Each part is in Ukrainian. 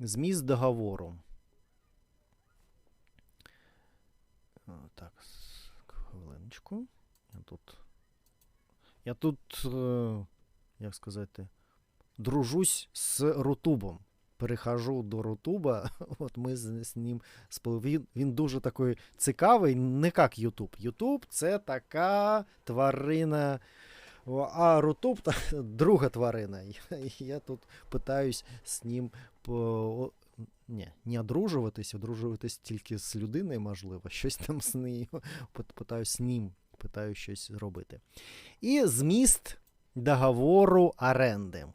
Зміст договору. Так, с- хвилиночку. Я тут. Я тут, е, як сказати, дружусь з Рутубом. Перехожу до Рутуба. От ми з, ним спол- він, він дуже такий цікавий, не як Ютуб. Ютуб це така тварина. А Рутуб друга тварина. Я, я тут питаюсь з ним по. Ні, не одружуватись, одружуватись тільки з людиною, можливо, щось там з нею. пит- Питаюсь з ним, питаю щось зробити. І зміст договору оренди.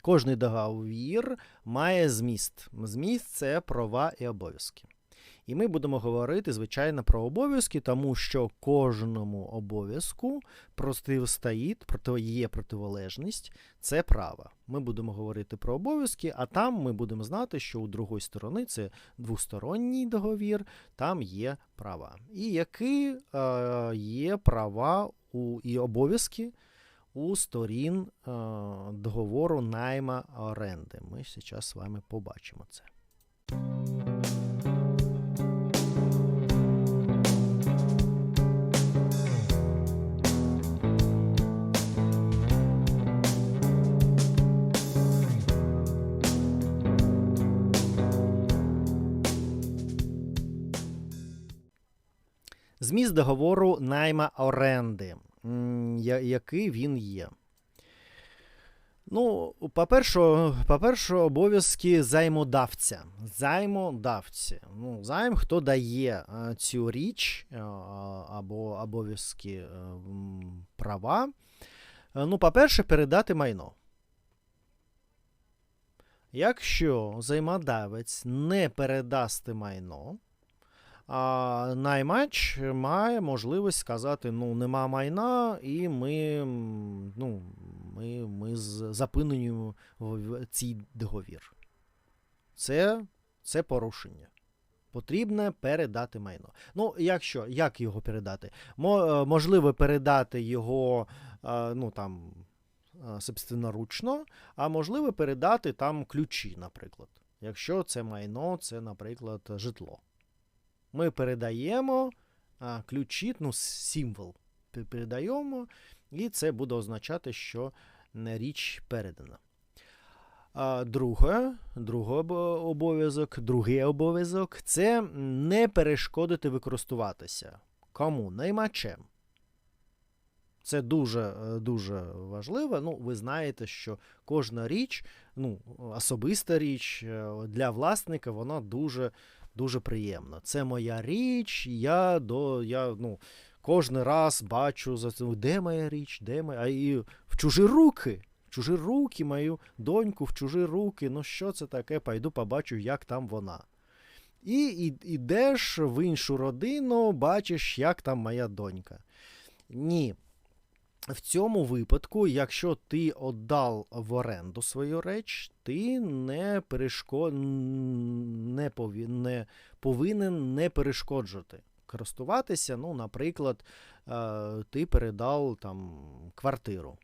Кожний договір має зміст. Зміст це права і обов'язки. І ми будемо говорити, звичайно, про обов'язки, тому що кожному обов'язку протистоїть, проти- є противолежність, це право. Ми будемо говорити про обов'язки, а там ми будемо знати, що у другої сторони це двосторонній договір, там є права. І які е, є права у, і обов'язки у сторін е, договору найма оренди. Ми зараз з вами побачимо це. Зміст договору найма оренди. Який він є? Ну, по-перше, по-перше, обов'язки займодавця. Займодавці. Ну, займ, хто дає е, цю річ е, або обов'язки е, права. Ну, по-перше, передати майно. Якщо займодавець не передасть майно, а наймач має можливість сказати: ну, нема майна, і ми, ну, ми, ми запинуємо цей договір. Це, це порушення. Потрібно передати майно. Ну, якщо, як його передати? Е, можливо, передати його е, ну, там, е, собственноручно, а можливо, передати там ключі, наприклад. Якщо це майно, це, наприклад, житло ми передаємо а, ключі, ну, символ передаємо, і це буде означати, що річ передана. А, друге, другий обов'язок, другий обов'язок це не перешкодити використовуватися. Кому? Наймачем. Це дуже, е, дуже важливо. Ну, ви знаєте, що кожна річ, ну, особиста річ е, для власника, вона дуже дуже приємно. Це моя річ, я до я ну кожен раз бачу за це, де моя річ, де моя. А і в чужі руки. В чужі руки, мою доньку, в чужі руки. Ну що це таке? Пайду побачу, як там вона. І, ідеш в іншу родину, бачиш, як там моя донька. Ні. В цьому випадку, якщо ти віддав в оренду свою реч, ти не, перешко... не, пові... не повинен не перешкоджувати. Користуватися, ну, наприклад, е, ти передав там квартиру.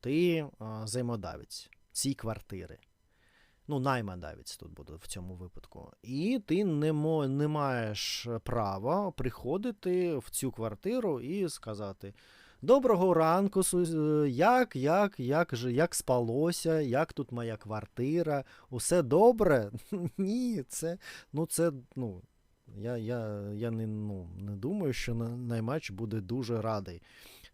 Ти е, займодавець цій квартири. Ну, наймодавець тут буде в цьому випадку. І ти не, не маєш права приходити в цю квартиру і сказати. Доброго ранку, е, як, як, як, же, як спалося, як тут моя квартира, усе добре? Ні, це, ну, це, ну, я, я, я не, ну, не думаю, що наймач буде дуже радий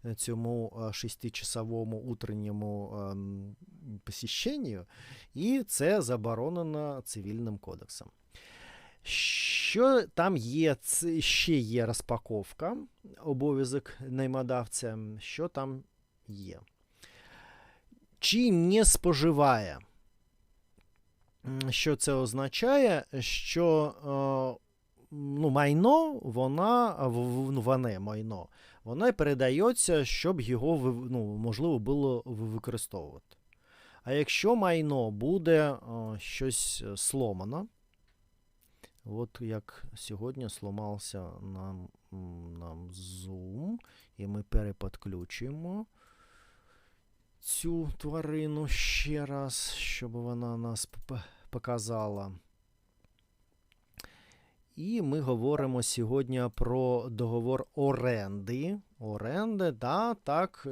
е, цьому е, шестичасовому утренньому ем, посіщенню, і це заборонено цивільним кодексом. Що там є, ще є розпаковка, обов'язок наймодавця, що там є. Чи не споживає? Що це означає? Що е, ну, майно, вона, ну, ване майно, воно передається, щоб його ну, можливо було використовувати. А якщо майно буде е, щось е, сломано, От як сьогодні сломався нам, нам Zoom, і ми переподключимо цю тварину ще раз, щоб вона нас показала. І ми говоримо сьогодні про договор оренди. Оренди, да, так,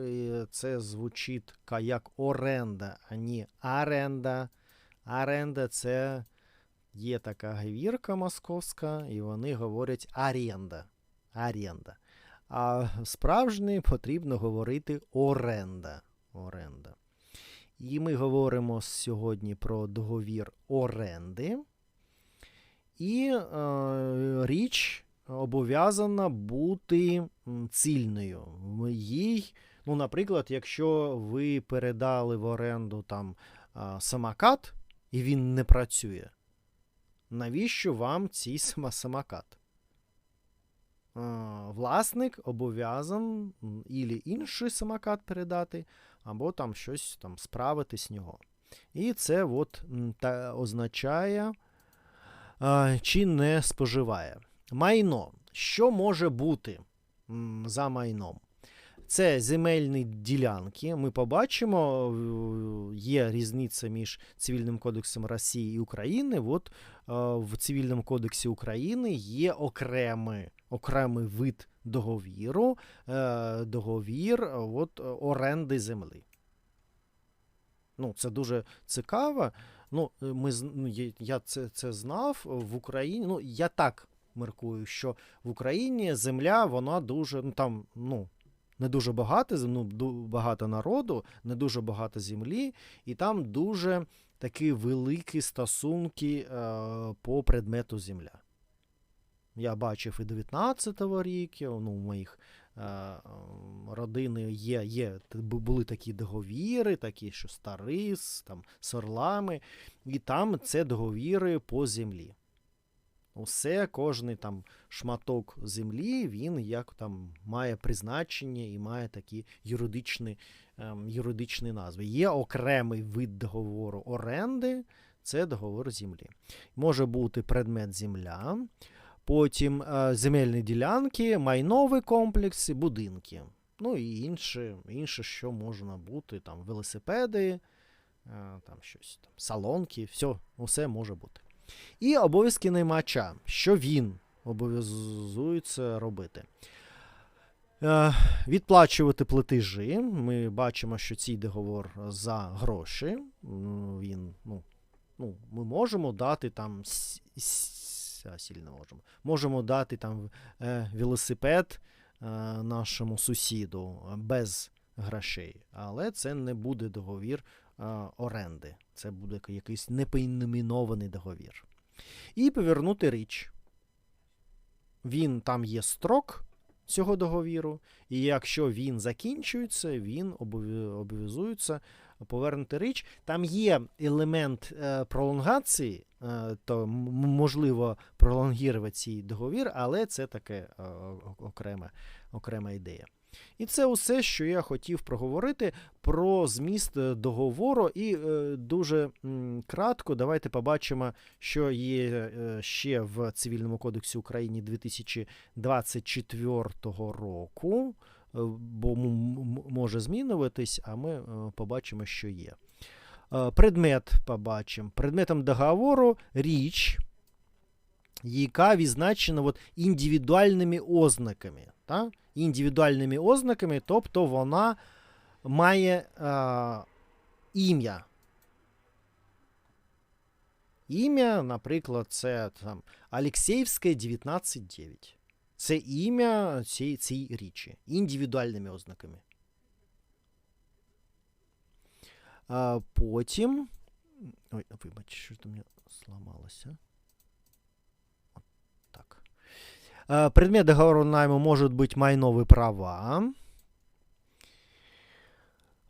це звучить як оренда, а не аренда. Аренда це є така гвірка московська, і вони говорять аренда. Аренда. А справжній потрібно говорити оренда. оренда. І ми говоримо сьогодні про договір оренди. І е, річ обов'язана бути цільною. Їй, ну, наприклад, якщо ви передали в оренду там самокат, і він не працює, навіщо вам цей самокат? Власник обов'язан ілі інший самокат передати, або там щось там справити з нього. І це от та означає, чи не споживає. Майно. Що може бути за майном? Це земельні ділянки. Ми побачимо, е, є різниця між Цивільним кодексом Росії і України. От е, в Цивільному кодексі України є окремий, окремий вид договіру, е, договір от, оренди землі. Ну, це дуже цікаво. Ну, ми, ну, я це, це знав в Україні. Ну, я так міркую, що в Україні земля, вона дуже, ну там, ну, не дуже багато, ну, багато народу, не дуже багато землі, і там дуже такі великі стосунки е, по предмету земля. Я бачив і 19-го років, ну, у моїх е, родини є, є, були такі договіри, такі, що старі, з, там, з орлами, і там це договіри по землі. Усе, кожний там шматок землі, він як там має призначення і має такі юридичні, ем, юридичні назви. Є окремий вид договору оренди, це договор землі. Може бути предмет земля, потім е, земельні ділянки, майнові комплекси, будинки. Ну і інше, інше, що можна бути, там велосипеди, е, там щось, там, салонки, все, усе може бути. І обов'язки наймача, що він обов'язується робити. Е, відплачувати платежі. Ми бачимо, що цей договор за гроші. Він, ну, ну, ми можемо дати там сильно можемо. Можемо дати там е, велосипед е, нашому сусіду без грошей, але це не буде договір оренди. Це буде якийсь непоіменований договір. І повернути річ. Він там є строк цього договіру, і якщо він закінчується, він обов'язується повернути річ. Там є елемент е, пролонгації, е, то можливо пролонгувати цей договір, але це таке е, окрема, окрема ідея. І це усе, що я хотів проговорити про зміст е, договору. І е, дуже м, кратко давайте побачимо, що є е, ще в Цивільному кодексі України 2024 року. е, Бо може змінюватись, а ми е, побачимо, що є. Е, Предмет побачимо. Предметом договору річ, яка відзначена от індивідуальними ознаками. Та? Індивідуальними ознаками, тобто вона має е, ім'я. Ім'я, наприклад, це там Алексєєвське 19.9. Це ім'я цієї, цієї річі, індивідуальними ознаками. А потім. Ой, вибач, що то мене зламалося. От так. А, предмет договору найму можуть бути майнові права.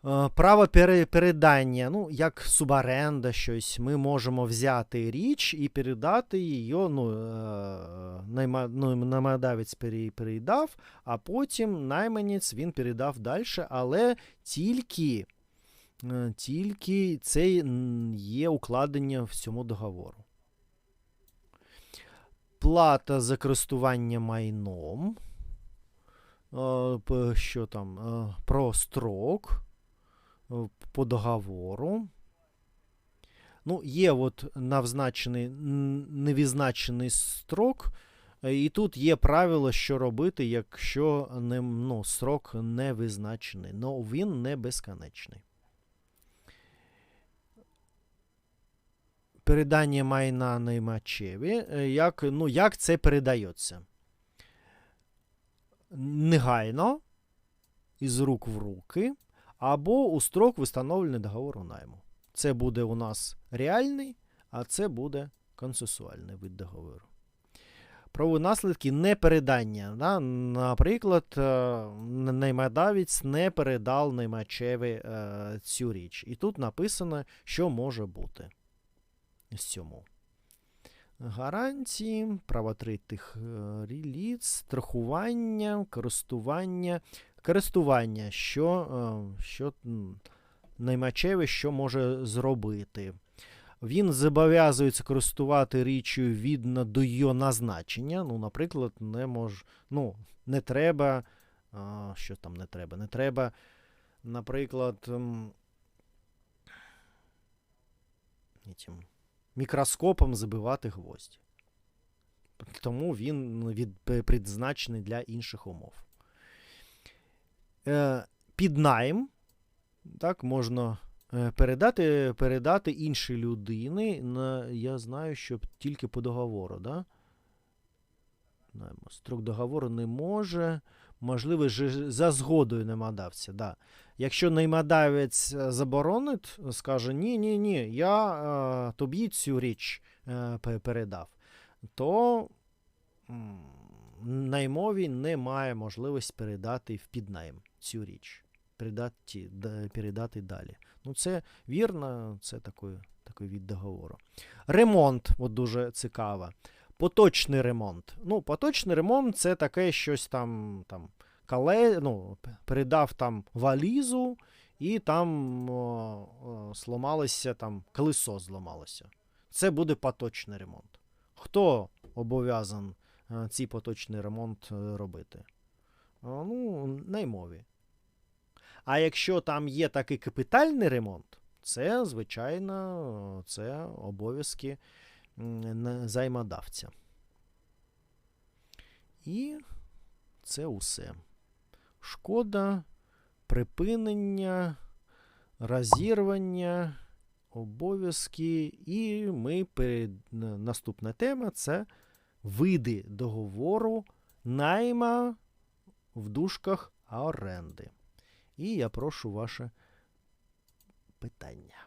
Е, Право пере- передання, ну, як субаренда щось, ми можемо взяти річ і передати її, ну, е, найма, ну, наймодавець передав, а потім найманець він передав далі, але тільки, е, тільки це є укладення в цьому договору. Плата за користування майном. Е, Що там? Е, Про строк. е, по договору. Ну, є от навзначений, невізначений строк, і тут є правило, що робити, якщо не, ну, срок не визначений, але він не безконечний. Передання майна наймачеві. е, Як, ну, як це передається? Негайно, із рук в руки, або у строк встановлений договору найму. Це буде у нас реальний, а це буде консесуальний вид договору. Правові наслідки непередання. Да? Наприклад, е, наймодавець не передав наймачеві е, цю річ. І тут написано, що може бути з цьому. Гарантії, права третіх е, страхування, користування. Користування, що, е, що м, наймачевий що може зробити. Він зобов'язується користувати річчю відно до її назначення. Ну, наприклад, не мож, ну, не треба. Що там не треба? Не треба, наприклад, мікроскопом забивати гвозді. Тому він від, призначений для інших умов. Е, під найм так, можна е, передати, передати іншій людині. На, я знаю, що тільки по договору. Да? Строк договору не може. Можливо, за згодою наймодавця. Да. Якщо наймодавець е, заборонить, скаже: ні, ні, ні, я е, тобі цю річ е, передав, то наймові не має можливості передати в піднайм цю річ передати, передати далі. Ну, це вірно, це такий, такий від договору. Ремонт, от дуже цікаво. Поточний ремонт. Ну, поточний ремонт це таке щось там, там кале, ну, передав там валізу, і там о, о, сломалося, там колесо зламалося. Це буде поточний ремонт. Хто обов'язан е, цей поточний ремонт е, робити? Ну, наймові. А якщо там є такий капітальний ремонт, це, звичайно, це обов'язки займодавця. І це усе. Шкода, припинення, розірвання, обов'язки. І ми перед... наступна тема це види договору найма в дужках оренди. І я прошу ваше питання.